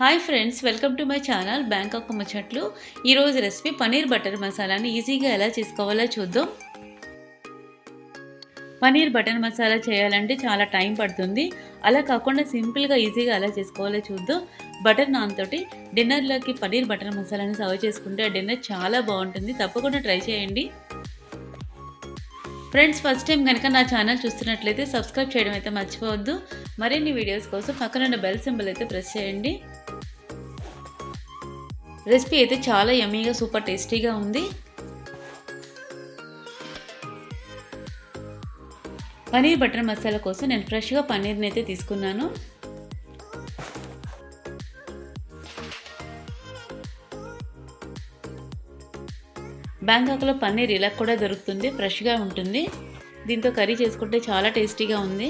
Hi friends welcome to my channel Bangkok ముచ్చట్లు ఈరోజు recipe paneer butter మసాలాని ఈజీగా ఎలా చేసుకోవాలో చూద్దాం. పనీర్ బటర్ మసాలా చేయాలంటే చాలా టైం పడుతుంది. అలా కాకుండా సింపుల్గా ఈజీగా ఎలా చేసుకోవాలో చూద్దాం. బటర్ నాన్ తోటి డిన్నర్లోకి పనీర్ బటర్ మసాలాని సర్వ్ చేసుకుంటే ఆ డిన్నర్ చాలా బాగుంటుంది. తప్పకుండా ట్రై చేయండి. ఫ్రెండ్స్ ఫస్ట్ టైం కనుక నా ఛానల్ చూస్తున్నట్లయితే సబ్స్క్రైబ్ చేయడం అయితే మర్చిపోవద్దు. మరిన్ని వీడియోస్ కోసం పక్కన బెల్ సింబల్ అయితే ప్రెస్ చేయండి. రెసిపీ అయితే చాలా యమ్మీగా సూపర్ టేస్టీగా ఉంది. పనీర్ బటర్ మసాలా కోసం నేను ఫ్రెష్గా పన్నీర్ని అయితే తీసుకున్నాను. బ్యాంకాక్లో పన్నీర్ ఇలా కూడా దొరుకుతుంది ఫ్రెష్గా ఉంటుంది. దీంతో కర్రీ చేసుకుంటే చాలా టేస్టీగా ఉంది.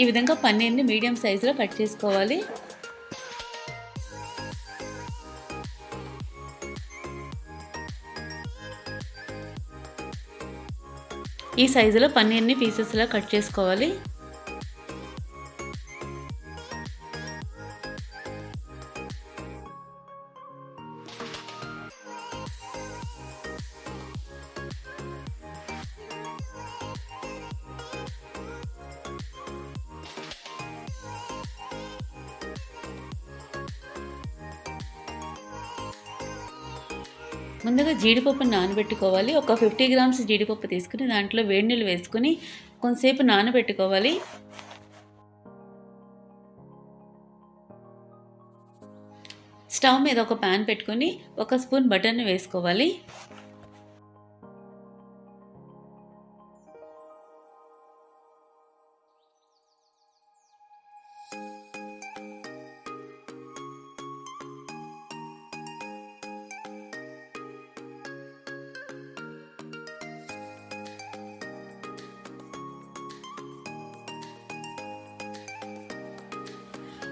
ఈ విధంగా పన్నీర్ని మీడియం సైజులో కట్ చేసుకోవాలి. ఈ సైజులో పన్నీర్ని పీసెస్లా కట్ చేసుకోవాలి. జీడిపప్పు నానబెట్టుకోవాలి. ఒక ఫిఫ్టీ గ్రామ్స్ జీడిపప్పు తీసుకుని దాంట్లో వేడి నీళ్ళు వేసుకుని కొంతసేపు నానబెట్టుకోవాలి. స్టవ్ మీద ఒక ప్యాన్ పెట్టుకొని ఒక స్పూన్ బటర్ని వేసుకోవాలి.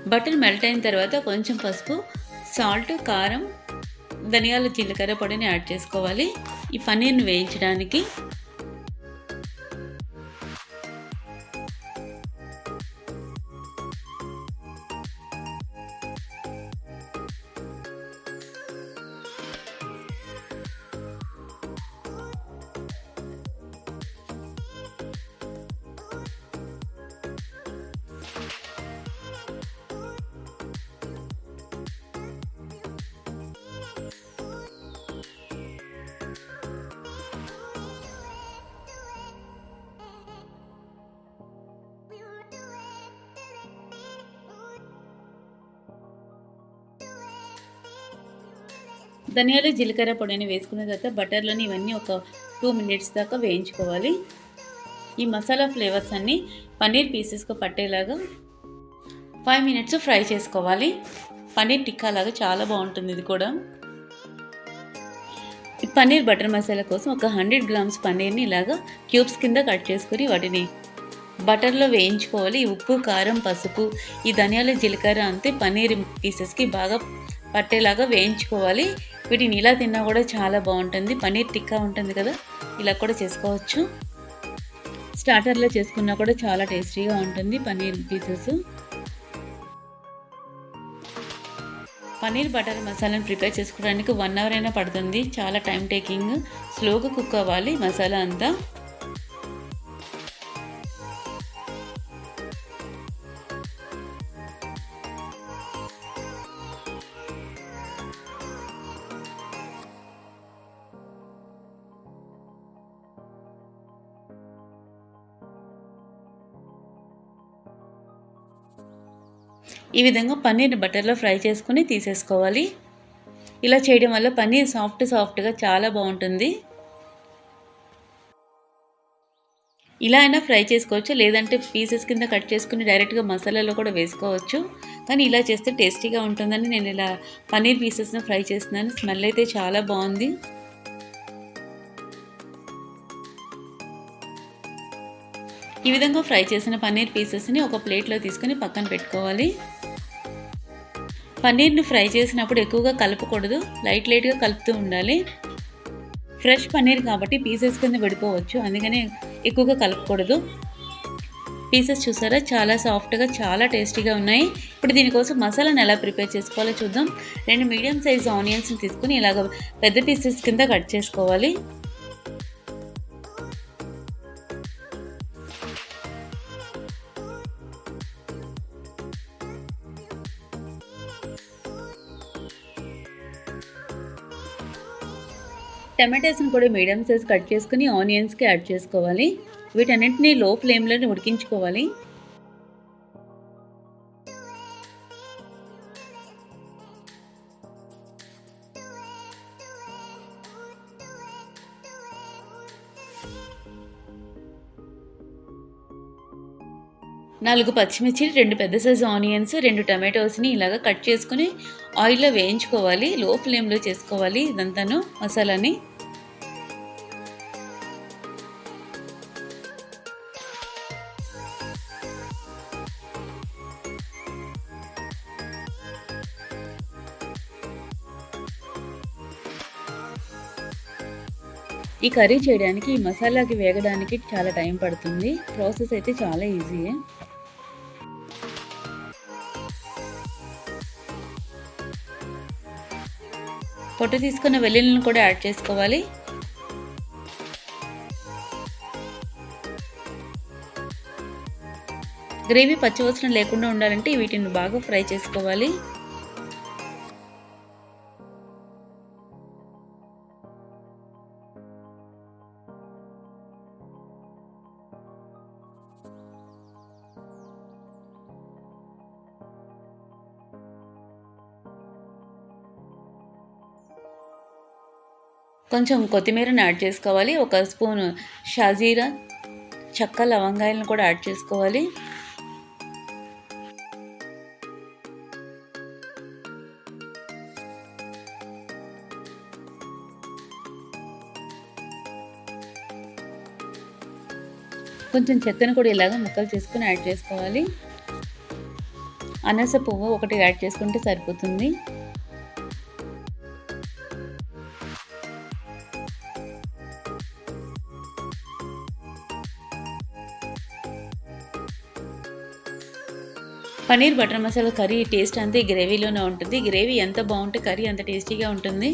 బటర్ మెల్ట్ అయిన తర్వాత కొంచెం పసుపు సాల్ట్ కారం ధనియాల జీలకర్ర పొడిని యాడ్ చేసుకోవాలి. ఈ పన్నీర్ని వేయించడానికి ధనియాలు జీలకర్ర పొడిని వేసుకున్న తర్వాత బటర్లోని ఇవన్నీ ఒక టూ మినిట్స్ దాకా వేయించుకోవాలి. ఈ మసాలా ఫ్లేవర్స్ అన్నీ పన్నీర్ పీసెస్కి పట్టేలాగా ఫైవ్ మినిట్స్ ఫ్రై చేసుకోవాలి. పన్నీర్ టిక్కా లాగా చాలా బాగుంటుంది ఇది కూడా. పన్నీర్ బటర్ మసాలా కోసం ఒక హండ్రెడ్ గ్రామ్స్ పన్నీర్ని ఇలాగా క్యూబ్స్ కింద కట్ చేసుకుని వాటిని బటర్లో వేయించుకోవాలి. ఉప్పు కారం పసుపు ఈ ధనియాల జీలకర్ర అంతే పన్నీర్ పీసెస్కి బాగా పట్టేలాగా వేయించుకోవాలి. వీటిని ఇలా తిన్నా కూడా చాలా బాగుంటుంది. పన్నీర్ టిక్కా ఉంటుంది కదా ఇలా కూడా చేసుకోవచ్చు. స్టార్టర్లో చేసుకున్నా కూడా చాలా టేస్టీగా ఉంటుంది పన్నీర్ పీసెస్. పన్నీర్ బటర్ మసాలాను ప్రిపేర్ చేసుకోవడానికి వన్ అవర్ అయినా పడుతుంది. చాలా టైం టేకింగ్ స్లోగా కుక్ అవ్వాలి మసాలా అంతా. ఈ విధంగా పన్నీర్ బటర్లో ఫ్రై చేసుకుని తీసేసుకోవాలి. ఇలా చేయడం వల్ల పన్నీర్ సాఫ్ట్ సాఫ్ట్గా చాలా బాగుంటుంది. ఇలా అయినా ఫ్రై చేసుకోవచ్చు లేదంటే పీసెస్ కింద కట్ చేసుకుని డైరెక్ట్గా మసాలాలో కూడా వేసుకోవచ్చు. కానీ ఇలా చేస్తే టేస్టీగా ఉంటుందని నేను ఇలా పన్నీర్ పీసెస్ని ఫ్రై చేస్తున్నాను. స్మెల్ అయితే చాలా బాగుంది. ఈ విధంగా ఫ్రై చేసిన పన్నీర్ పీసెస్ని ఒక ప్లేట్లో తీసుకొని పక్కన పెట్టుకోవాలి. పన్నీర్ని ఫ్రై చేసినప్పుడు ఎక్కువగా కలపకూడదు. లైట్ లైట్గా కలుపుతూ ఉండాలి. ఫ్రెష్ పన్నీర్ కాబట్టి పీసెస్ కింద పెడిపోవచ్చు. అందుకనే ఎక్కువగా కలపకూడదు. పీసెస్ చూసారా? చాలా సాఫ్ట్గా చాలా టేస్టీగా ఉన్నాయి. ఇప్పుడు దీనికోసం మసాలాను ఎలా ప్రిపేర్ చేసుకోవాలో చూద్దాం. రెండు మీడియం సైజ్ ఆనియన్స్ని తీసుకుని ఇలాగ పెద్ద పీసెస్ కింద కట్ చేసుకోవాలి. టమాటాస్ని కూడా మీడియం సైజ్ కట్ చేసుకుని ఆనియన్స్కి యాడ్ చేసుకోవాలి. వీటన్నింటినీ లో ఫ్లేమ్లోనే ఉడికించుకోవాలి. నాలుగు పచ్చిమిర్చి రెండు పెద్ద సైజు ఆనియన్స్ రెండు టమాటోస్ని ఇలాగ కట్ చేసుకుని ఆయిల్లో వేయించుకోవాలి. లో ఫ్లేమ్లో చేసుకోవాలి ఇదంతాను మసాలాని. ఈ కర్రీ చేయడానికి ఈ మసాలాకి వేగడానికి చాలా టైం పడుతుంది. ప్రాసెస్ అయితే చాలా ఈజీయే పొట్టు తీసుకున్న వెల్లుల్లిని కూడా యాడ్ చేసుకోవాలి. గ్రేవీ పచ్చివసరం లేకుండా ఉండాలంటే వీటిని బాగా ఫ్రై చేసుకోవాలి. కొంచెం కొత్తిమీరని యాడ్ చేసుకోవాలి. ఒక స్పూన్ షాజీరా చెక్క లవంగాయలను కూడా యాడ్ చేసుకోవాలి. కొంచెం చెక్కను కూడా ఇలాగ ముక్కలు చేసుకుని యాడ్ చేసుకోవాలి. అనస పువ్వు ఒకటి యాడ్ చేసుకుంటే సరిపోతుంది. Paneer butter masala curry taste అంతా ఈ గ్రేవీలోనే ఉంటుంది. గ్రేవీ ఎంత బాగుంటే కర్రీ అంత టేస్టీగా ఉంటుంది.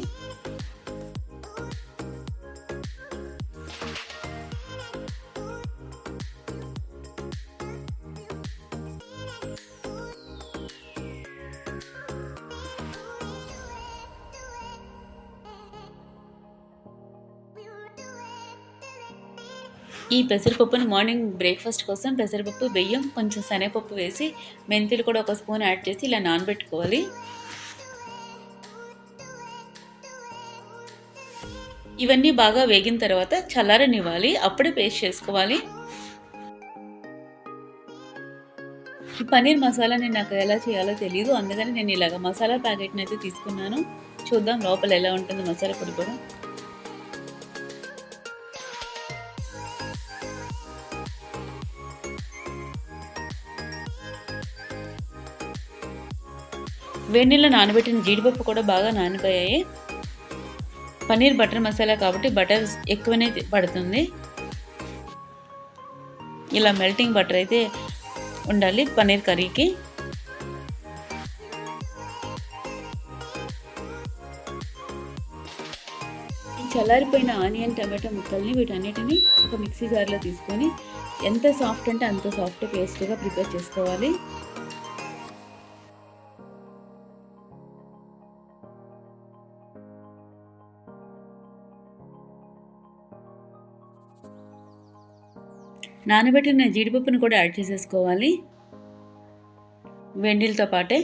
పెసరపప్పుని మార్నింగ్ బ్రేక్ఫాస్ట్ కోసం పెసరపప్పు బియ్యం కొంచెం శనగపప్పు వేసి మెంతులు కూడా ఒక స్పూన్ యాడ్ చేసి ఇలా నానబెట్టుకోవాలి. ఇవన్నీ బాగా వేగిన తర్వాత చల్లారనివ్వాలి. అప్పుడే పేస్ట్ చేసుకోవాలి. ఈ పన్నీర్ నేను నాకు ఎలా చేయాలో తెలియదు అందుకని నేను ఇలాగ మసాలా ప్యాకెట్ని అయితే తీసుకున్నాను. చూద్దాం లోపల ఎలా ఉంటుంది మసాలా పొడి కూడా. వేడినీళ్ళలో నానబెట్టిన జీడిపప్పు కూడా బాగా నానిపోయాయి. పన్నీర్ బటర్ మసాలా కాబట్టి బటర్ ఎక్కువనే పడుతుంది. ఇలా మెల్టింగ్ బటర్ అయితే ఉండాలి పన్నీర్ కర్రీకి. చల్లారిపోయిన ఆనియన్ టమాటో ముక్కల్ని వీటన్నిటిని ఒక మిక్సీ జార్లో తీసుకొని ఎంత సాఫ్ట్ అంటే అంత సాఫ్ట్ పేస్ట్గా ప్రిపేర్ చేసుకోవాలి. నానబెట్టిన జీడిపప్పును కూడా యాడ్ చేసేసుకోవాలి. వెండిలతో పాటే.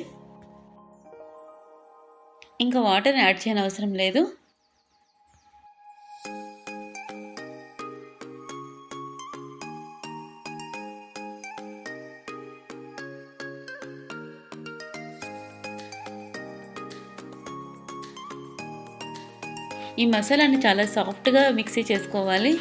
ఇంకా వాటర్ యాడ్ చేయని అవసరం లేదు. ఈ మసాలాని చాలా సాఫ్ట్గా మిక్సీ చేసుకోవాలి.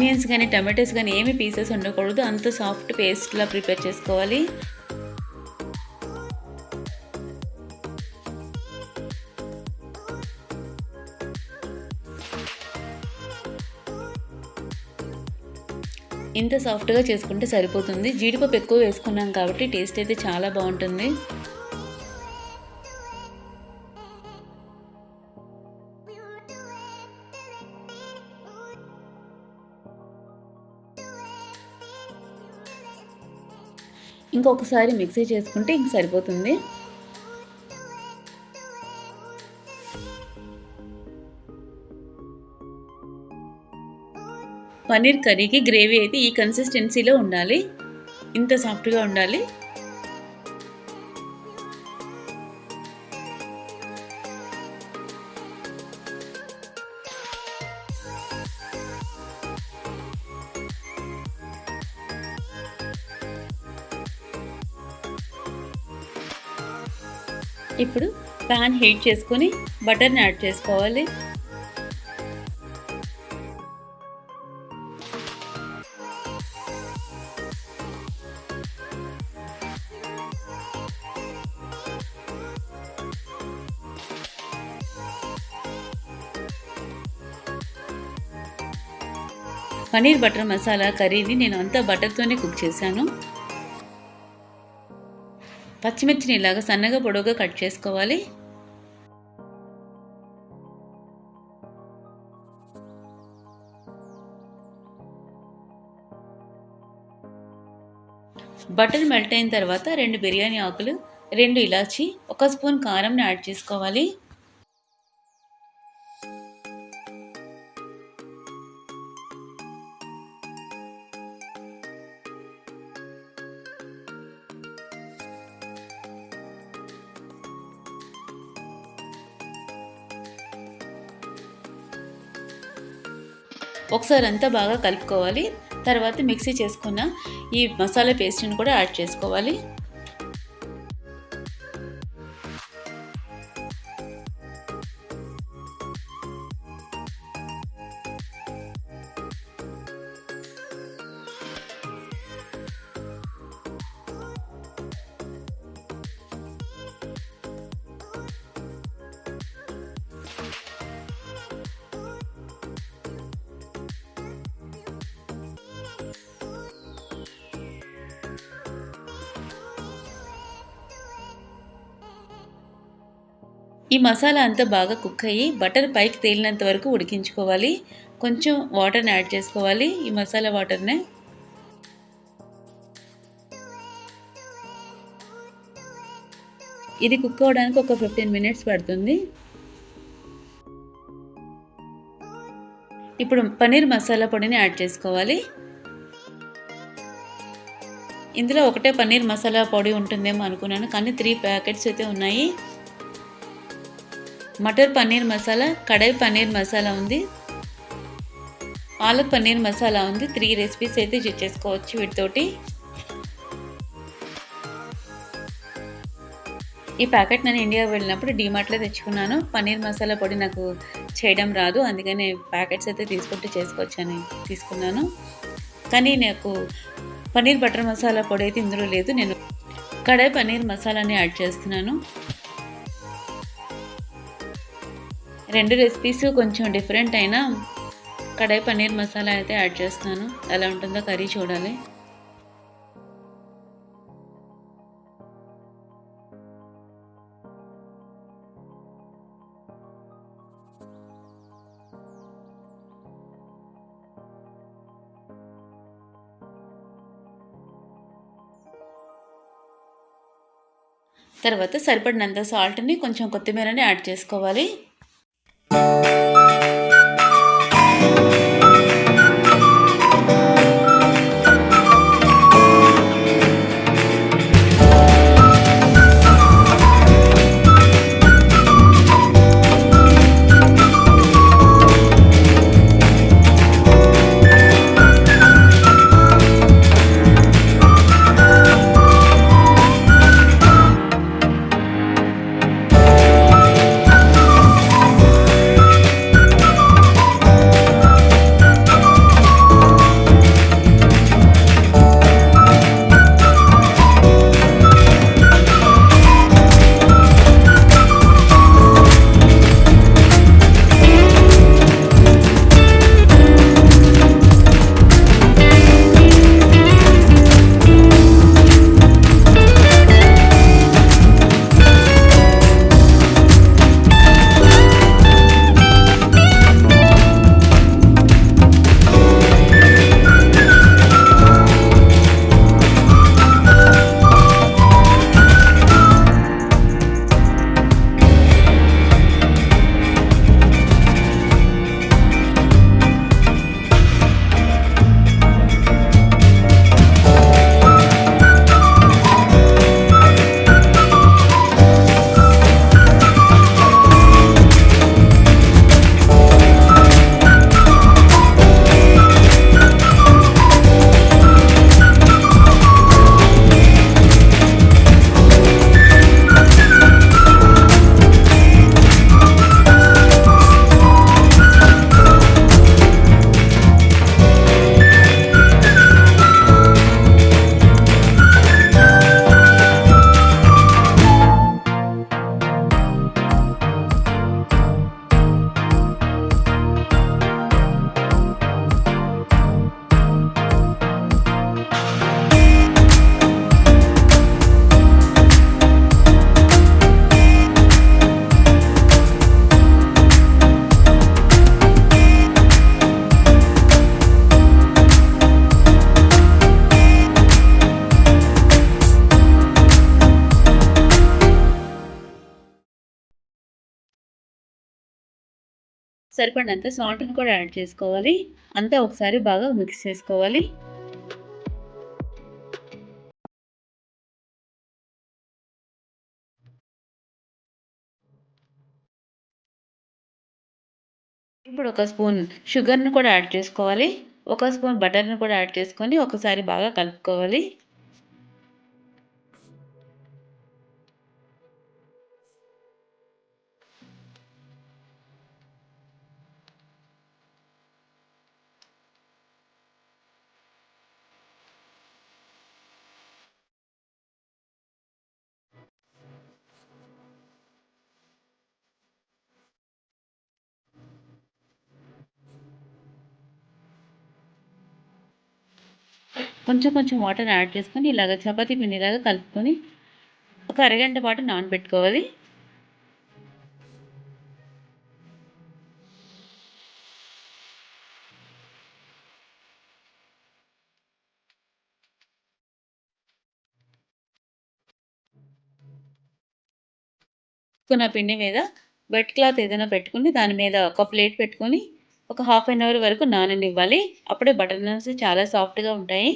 ఆనియన్స్ కానీ టమాటోస్ కానీ ఏమి పీసెస్ ఉండకూడదు. అంత సాఫ్ట్ పేస్ట్‌లా ప్రిపేర్ చేసుకోవాలి. ఇంత సాఫ్ట్‌గా చేసుకుంటే సరిపోతుంది. జీడిపప్పు ఎక్కువ వేసుకున్నాం కాబట్టి టేస్ట్ అయితే చాలా బాగుంటుంది ఇంకొకసారి మిక్సీ చేసుకుంటే ఇంక సరిపోతుంది. పన్నీర్ కర్రీకి గ్రేవీ అయితే ఈ కన్సిస్టెన్సీలో ఉండాలి. ఇంత సాఫ్ట్‌గా ఉండాలి. ఇప్పుడు పాన్ హీట్ చేసుకొని బటర్‌ని యాడ్ చేసుకోవాలి. పన్నీర్ బటర్ మసాలా కర్రీని నేను అంతా బటర్‌తోనే కుక్ చేశాను. పచ్చిమిర్చిని ఇలాగా సన్నగా పొడవుగా కట్ చేసుకోవాలి. బటర్ మెల్ట్ అయిన తర్వాత రెండు బిర్యానీ ఆకులు, రెండు ఇలాచీ, ఒక స్పూన్ కారంని యాడ్ చేసుకోవాలి. ఒకసారి అంతా బాగా కలుపుకోవాలి. తర్వాత మిక్సీ చేసుకున్న ఈ మసాలా పేస్ట్‌ని కూడా యాడ్ చేసుకోవాలి. ఈ మసాలా అంతా బాగా కుక్ అయ్యి బటర్ పైకి తేలినంత వరకు ఉడికించుకోవాలి. కొంచెం వాటర్‌ని యాడ్ చేసుకోవాలి. ఈ మసాలా వాటర్‌ని. ఇది కుక్ అవ్వడానికి ఒక 15 మినిట్స్ పడుతుంది. ఇప్పుడు పన్నీర్ మసాలా పొడిని యాడ్ చేసుకోవాలి. ఇందులో ఒకటే పన్నీర్ మసాలా పొడి ఉంటుందేమో అనుకున్నాను. కానీ త్రీ ప్యాకెట్స్ అయితే ఉన్నాయి. మటర్ పన్నీర్ మసాలా, కడాయి పన్నీర్ మసాలా ఉంది. పాలక్ పన్నీర్ మసాలా ఉంది. త్రీ రెసిపీస్ అయితే చేసుకోవచ్చు వీటితోటి. ఈ ప్యాకెట్ నేను ఇండియా వెళ్ళినప్పుడు డీమార్ట్‌లో తెచ్చుకున్నాను. పన్నీర్ మసాలా పొడి నాకు చేయడం రాదు. అందుకని ప్యాకెట్స్ అయితే తీసుకుంటే చేసుకోవచ్చని తీసుకున్నాను. కానీ నాకు పన్నీర్ బటర్ మసాలా పొడి అయితే ఇందులో లేదు. నేను కడాయి పన్నీర్ మసాలాని యాడ్ చేస్తున్నాను. రెండు రెసిపీస్ కొంచెం డిఫరెంట్ అయినా కడాయి పన్నీర్ మసాలా అయితే యాడ్ చేస్తున్నాను. ఎలా ఉంటుందో కర్రీ చూడాలి. తర్వాత సరిపడినంత సాల్ట్‌ని కొంచెం కొత్తిమీరని యాడ్ చేసుకోవాలి. సరిపడినంత సాల్ట్‌ని కూడా యాడ్ చేసుకోవాలి. అంతా ఒకసారి బాగా మిక్స్ చేసుకోవాలి. ఇప్పుడు ఒక స్పూన్ షుగర్‌ని కూడా యాడ్ చేసుకోవాలి. ఒక స్పూన్ బటర్‌ని కూడా యాడ్ చేసుకొని ఒకసారి బాగా కలుపుకోవాలి. కొంచెం కొంచెం వాటర్ యాడ్ చేసుకొని ఇలాగ చపాతీ పిండిలాగా కలుపుకొని ఒక అరగంట పాటు నానబెట్టుకోవాలి. కున్న పిండి మీద వెట్ క్లాత్ ఏదైనా పెట్టుకొని దాని మీద ఒక ప్లేట్ పెట్టుకొని ఒక హాఫ్ అన్ అవర్ వరకు నాననివ్వాలి. అప్పుడే బటర్ నాన్స్ చాలా సాఫ్ట్‌గా ఉంటాయి.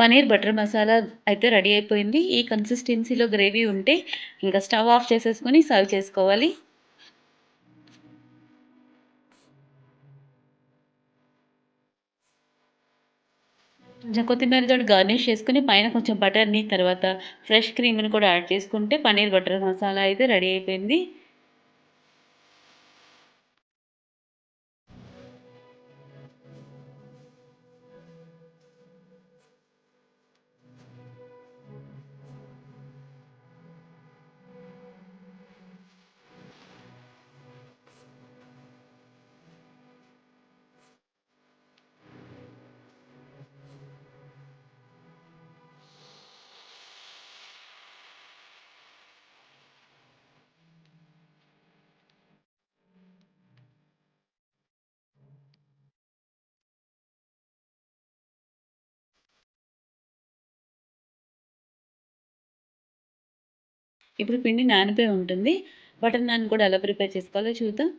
పన్నీర్ బటర్ మసాలా అయితే రెడీ అయిపోయింది. ఈ కన్సిస్టెన్సీలో గ్రేవీ ఉంటే ఇంకా స్టవ్ ఆఫ్ చేసేసుకొని సర్వ్ చేసుకోవాలి. కొత్తిమీర తోటి గార్నిష్ చేసుకుని పైన కొంచెం బటర్‌ని తర్వాత ఫ్రెష్ క్రీమ్‌ని కూడా యాడ్ చేసుకుంటే పన్నీర్ బటర్ మసాలా అయితే రెడీ అయిపోయింది. ఇప్పుడు పిండి నానిపోయి ఉంటుంది. బటర్ నాన్ కూడా ఎలా ప్రిపేర్ చేసుకోవాలో చూద్దాం.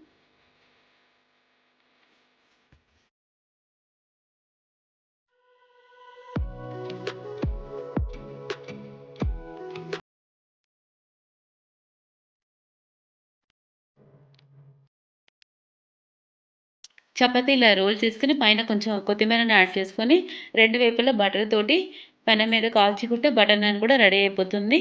చపాతీ ఇలా రోల్ చేసుకుని పైన కొంచెం కొత్తిమీరని యాడ్ చేసుకొని రెండు వైపులా బటర్ తోటి పెనం మీద కాల్చుకుంటే బటర్ నాన్ కూడా రెడీ అయిపోతుంది.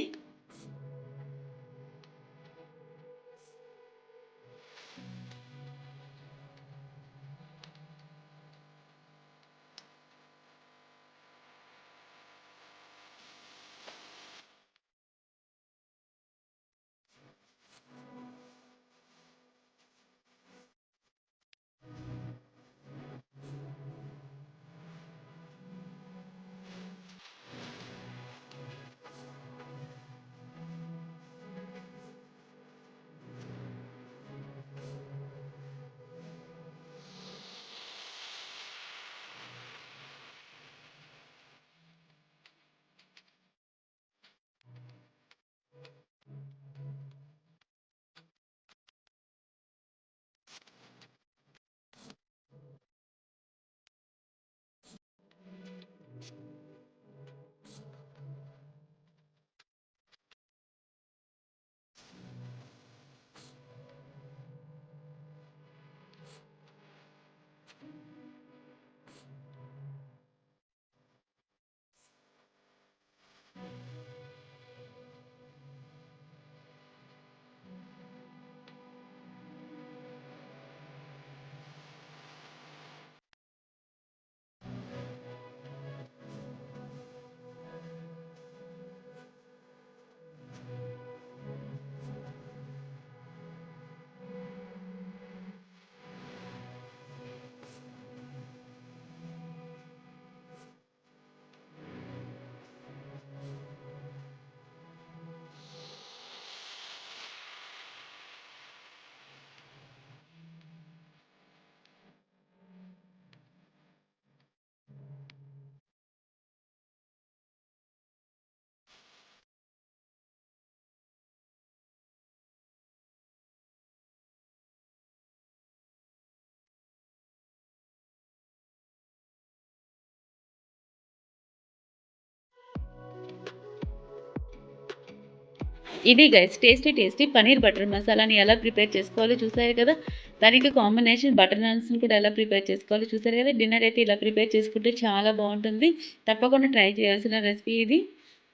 ఇది guys tasty tasty paneer butter మసాలాని ఎలా ప్రిపేర్ చేసుకోవాలో చూసారు కదా? దానికి కాంబినేషన్ బటర్ నాన్స్ని కూడా ఎలా ప్రిపేర్ చేసుకోవాలో చూసారు కదా? డిన్నర్ అయితే ఇలా ప్రిపేర్ చేసుకుంటే చాలా బాగుంటుంది. తప్పకుండా ట్రై చేయాల్సిన రెసిపీ ఇది.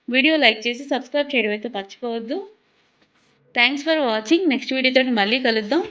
వీడియో లైక్ చేసి సబ్స్క్రైబ్ చేయడం అయితే మర్చిపోవద్దు. థ్యాంక్స్ ఫర్ వాచింగ్ నెక్స్ట్ వీడియోతో మళ్ళీ కలుద్దాం.